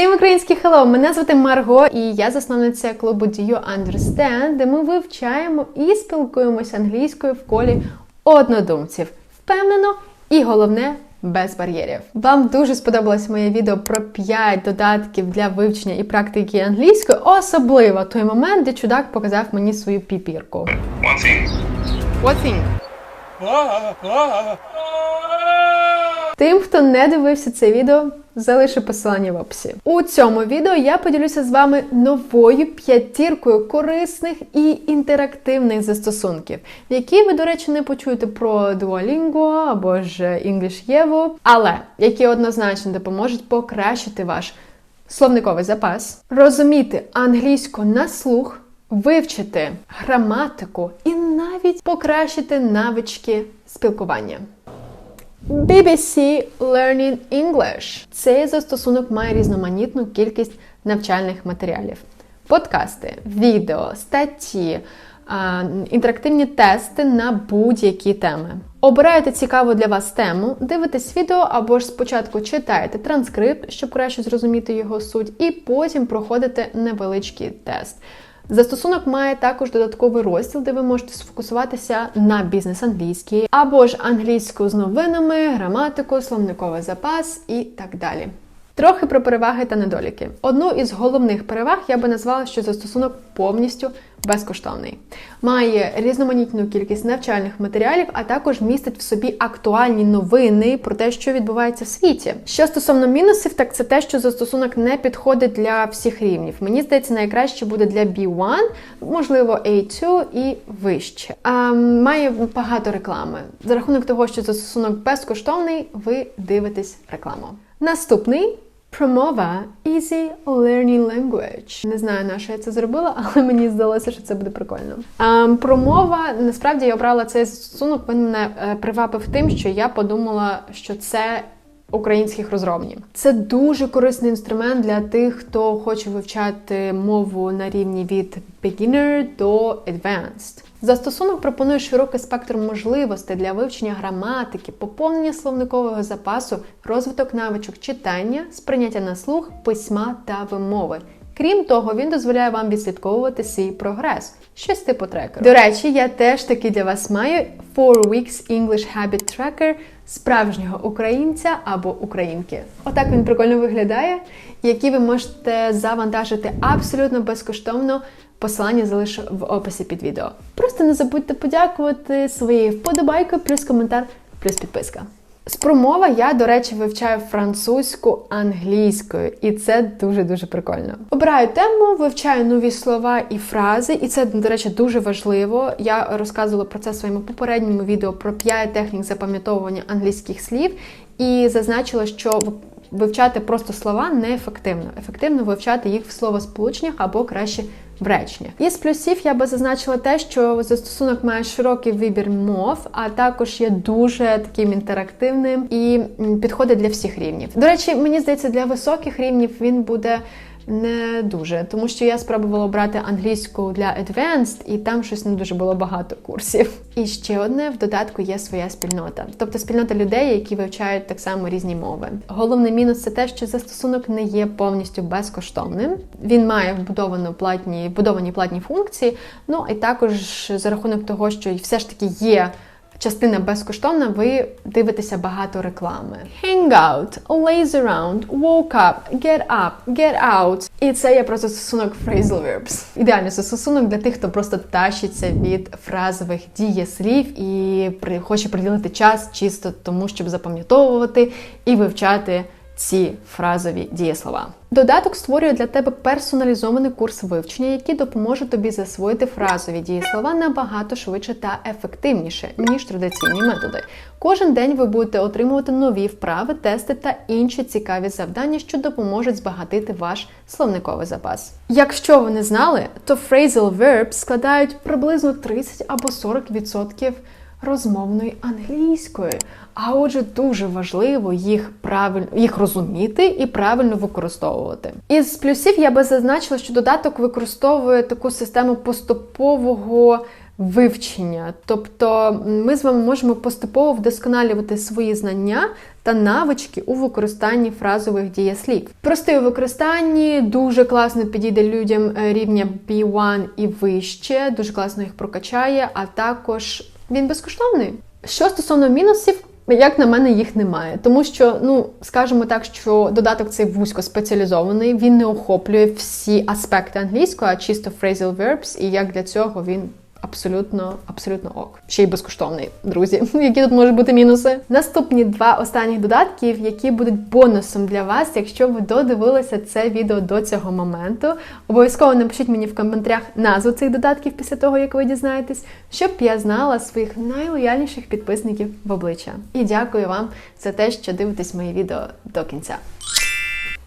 Всім український хеллоу! Мене звати Марго, і я засновниця клубу Do You Understand, де ми вивчаємо і спілкуємося англійською в колі однодумців. Впевнено і головне. Без бар'єрів. Вам дуже сподобалось моє відео про 5 додатків для вивчення і практики англійської, особливо той момент, де чудак показав мені свою піпірку. One thing. What thing? Тим, хто не дивився це відео, залишу посилання в описі. У цьому відео я поділюся з вами новою п'ятіркою корисних і інтерактивних застосунків, які ви, до речі, не почуєте про Duolingo або ж English Yevo, але які однозначно допоможуть покращити ваш словниковий запас, розуміти англійську на слух, вивчити граматику і навіть покращити навички спілкування. BBC Learning English. Цей застосунок має різноманітну кількість навчальних матеріалів: подкасти, відео, статті, інтерактивні тести на будь-які теми. Обираєте цікаву для вас тему, дивитесь відео або ж спочатку читаєте транскрипт, щоб краще зрозуміти його суть, і потім проходите невеличкий тест. Застосунок має також додатковий розділ, де ви можете сфокусуватися на бізнес англійський, або ж англійську з новинами, граматику, словниковий запас і так далі. Трохи про переваги та недоліки. Одну із головних переваг я би назвала, що застосунок повністю безкоштовний. Має різноманітну кількість навчальних матеріалів, а також містить в собі актуальні новини про те, що відбувається в світі. Що стосовно мінусів, так це те, що застосунок не підходить для всіх рівнів. Мені здається, найкраще буде для B1, можливо, A2 і вище. А, має багато реклами. За рахунок того, що застосунок безкоштовний, ви дивитесь рекламу. Наступний. Промова Easy Learning Language. Не знаю, на що я це зробила, але мені здалося, що це буде прикольно. Ем, промова насправді я обрала цей застосунок. Він мене е, привабив тим, що я подумала, що це. Українських розробників. Це дуже корисний інструмент для тих, хто хоче вивчати мову на рівні від beginner до advanced. Застосунок пропонує широкий спектр можливостей для вивчення граматики, поповнення словникового запасу, розвиток навичок читання, сприйняття на слух, письма та вимови. Крім того, він дозволяє вам відслідковувати свій прогрес, щось типу трекеру. До речі, я теж таки для вас маю 4 Weeks English Habit Tracker справжнього українця або українки. Отак він прикольно виглядає, які ви можете завантажити абсолютно безкоштовно. Посилання залишу в описі під відео. Просто не забудьте подякувати своєю вподобайкою, плюс коментар, плюс підписка. З промова я, до речі, вивчаю французьку англійською, і це дуже-дуже прикольно. Обираю тему, вивчаю нові слова і фрази, і це, до речі, дуже важливо. Я розказувала про це в своєму попередньому відео про 5 технік запам'ятовування англійських слів і зазначила, що вивчати просто слова неефективно. Ефективно вивчати їх в словосполученнях або краще в реченнях. Із плюсів я би зазначила те, що застосунок має широкий вибір мов, а також є дуже таким інтерактивним і підходить для всіх рівнів. До речі, мені здається, для високих рівнів він буде не дуже, тому що я спробувала обрати англійську для Advanced, і там щось не дуже було багато курсів. І ще одне в додатку є своя спільнота, тобто спільнота людей, які вивчають так само різні мови. Головний мінус це те, що застосунок не є повністю безкоштовним. Він має вбудовану платні вбудовані платні функції. Ну і також за рахунок того, що все ж таки є частина безкоштовна, ви дивитеся багато реклами. Hang out, laze around, woke up, get up, get out. І це є просто стосунок phrasal verbs. Ідеальний застосунок для тих, хто просто тащиться від фразових дієслів і хоче приділити час чисто тому, щоб запам'ятовувати і вивчати ці фразові дієслова. Додаток створює для тебе персоналізований курс вивчення, який допоможе тобі засвоїти фразові дієслова набагато швидше та ефективніше, ніж традиційні методи. Кожен день ви будете отримувати нові вправи, тести та інші цікаві завдання, що допоможуть збагатити ваш словниковий запас. Якщо ви не знали, то phrasal verbs складають приблизно 30 або 40% розмовної англійської. А отже, дуже важливо їх правильно їх розуміти і правильно використовувати. Із плюсів я би зазначила, що додаток використовує таку систему поступового вивчення. Тобто ми з вами можемо поступово вдосконалювати свої знання та навички у використанні фразових дієслів. Простий у використанні дуже класно підійде людям е, рівня B1 і вище, дуже класно їх прокачає, а також він безкоштовний. Що стосовно мінусів, як на мене, їх немає, тому що, ну скажімо так, що додаток цей вузько спеціалізований, він не охоплює всі аспекти англійського, а чисто phrasal verbs, і як для цього він абсолютно, абсолютно ок. Ще й безкоштовний, друзі. Які тут можуть бути мінуси? Наступні два останніх додатків, які будуть бонусом для вас, якщо ви додивилися це відео до цього моменту. Обов'язково напишіть мені в коментарях назву цих додатків після того, як ви дізнаєтесь, щоб я знала своїх найлояльніших підписників в обличчя. І дякую вам за те, що дивитесь мої відео до кінця.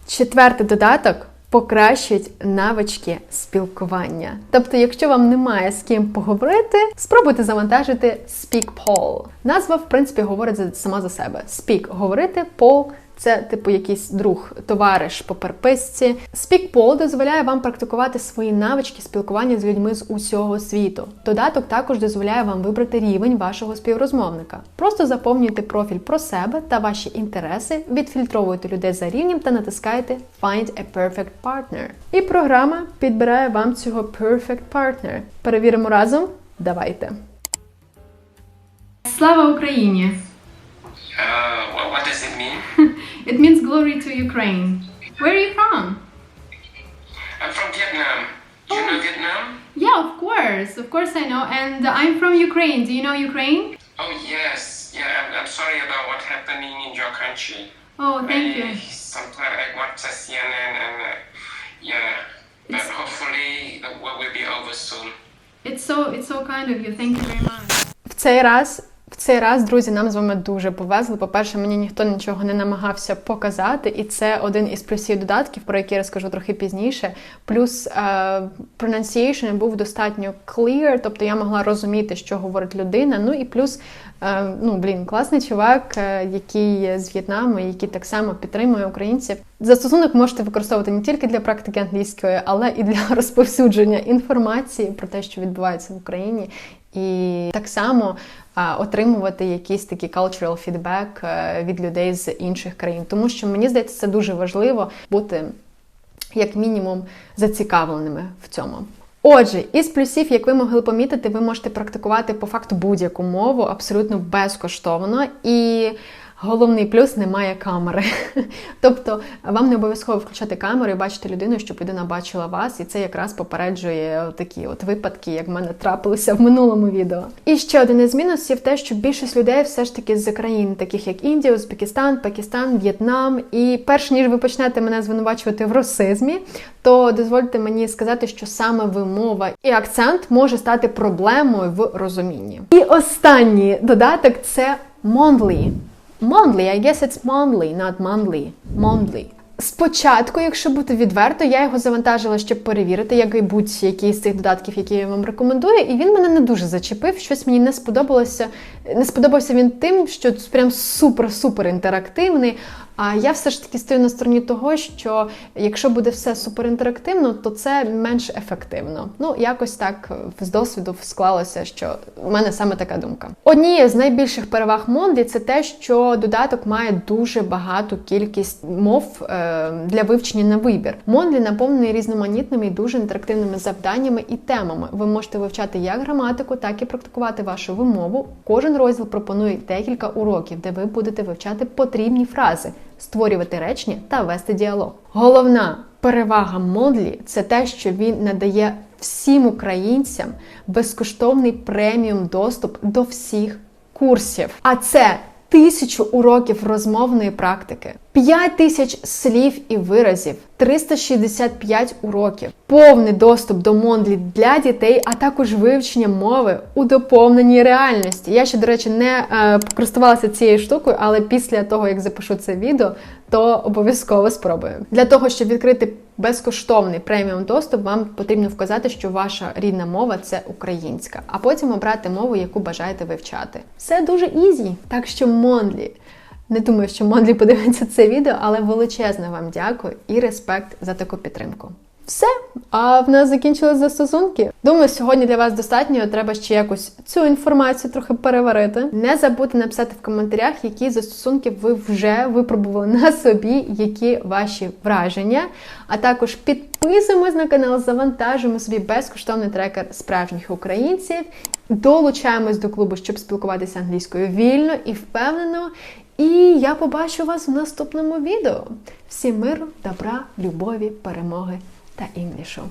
Четвертий додаток покращить навички спілкування. Тобто, якщо вам немає з ким поговорити, спробуйте завантажити SpeakPol. Назва, в принципі, говорить сама за себе. Speak – говорити, Paul – це типу якийсь друг, товариш по переписці. SpeakPaul дозволяє вам практикувати свої навички спілкування з людьми з усього світу. Додаток також дозволяє вам вибрати рівень вашого співрозмовника. Просто заповнюйте профіль про себе та ваші інтереси, відфільтровуйте людей за рівнем та натискаєте Find a Perfect Partner. І програма підбирає вам цього Perfect Partner. Перевіримо разом. Давайте. Слава Україні! Uh, what does it mean? It means glory to Ukraine. Where are you from? I'm from Vietnam. Do you know Vietnam? Yeah, of course. Of course I know. And I'm from Ukraine. Do you know Ukraine? Oh yes. Yeah, I'm, I'm sorry about what happening in your country. Oh, thank I, you. Sometimes I watch the CNN and uh, yeah, but It's- hopefully the war will be over soon. It's so it's so kind of you. Thank you very much. В цей раз. В цей раз, друзі, нам з вами дуже повезли. По-перше, мені ніхто нічого не намагався показати, і це один із плюсів додатків, про які я розкажу трохи пізніше. Плюс е, pronunciation був достатньо clear, тобто я могла розуміти, що говорить людина. Ну і плюс, е, ну блін, класний чувак, е, який з В'єтнаму, який так само підтримує українців. Застосунок можете використовувати не тільки для практики англійської, але і для розповсюдження інформації про те, що відбувається в Україні. І так само отримувати якийсь такий cultural feedback е, від людей з інших країн. Тому що мені здається, це дуже важливо бути як мінімум зацікавленими в цьому. Отже, із плюсів, як ви могли помітити, ви можете практикувати по факту будь-яку мову абсолютно безкоштовно і. Головний плюс немає камери. тобто вам не обов'язково включати камеру і бачити людину, щоб людина бачила вас, і це якраз попереджує такі от випадки, як в мене трапилися в минулому відео. І ще один із мінусів те, що більшість людей все ж таки з країн, таких як Індія, Узбекистан, Пакистан, В'єтнам. І перш ніж ви почнете мене звинувачувати в расизмі, то дозвольте мені сказати, що саме вимова і акцент може стати проблемою в розумінні. І останній додаток це Mondly. Mondly, I guess it's monthly, not monthly. Monthly. Спочатку, якщо бути відверто, я його завантажила, щоб перевірити, як і будь-який з цих додатків, які я вам рекомендую, і він мене не дуже зачепив. Щось мені не сподобалося. Не сподобався він тим, що прям супер-супер інтерактивний. А я все ж таки стою на стороні того, що якщо буде все суперінтерактивно, то це менш ефективно. Ну, якось так з досвіду склалося, що в мене саме така думка. Однією з найбільших переваг Монді це те, що додаток має дуже багату кількість мов е, для вивчення на вибір. Мондлі наповнений різноманітними і дуже інтерактивними завданнями і темами. Ви можете вивчати як граматику, так і практикувати вашу вимову. Кожен розділ пропонує декілька уроків, де ви будете вивчати потрібні фрази створювати речення та вести діалог. Головна перевага Модлі це те, що він надає всім українцям безкоштовний преміум доступ до всіх курсів. А це тисячу уроків розмовної практики, 5 тисяч слів і виразів, 365 уроків, повний доступ до Мондлі для дітей, а також вивчення мови у доповненій реальності. Я ще, до речі, не е, користувалася цією штукою, але після того, як запишу це відео, то обов'язково спробую. Для того, щоб відкрити безкоштовний преміум доступ, вам потрібно вказати, що ваша рідна мова це українська, а потім обрати мову, яку бажаєте вивчати. Все дуже ізі. Так що Мондлі. Не думаю, що Мондлі подивиться це відео, але величезне вам дякую і респект за таку підтримку. Все, а в нас закінчились застосунки. Думаю, сьогодні для вас достатньо. Треба ще якось цю інформацію трохи переварити. Не забудьте написати в коментарях, які застосунки ви вже випробували на собі, які ваші враження. А також підписуємось на канал, завантажуємо собі безкоштовний трекер справжніх українців. Долучаємось до клубу, щоб спілкуватися англійською вільно і впевнено. І я побачу вас в наступному відео. Всім миру, добра, любові, перемоги та інглішу.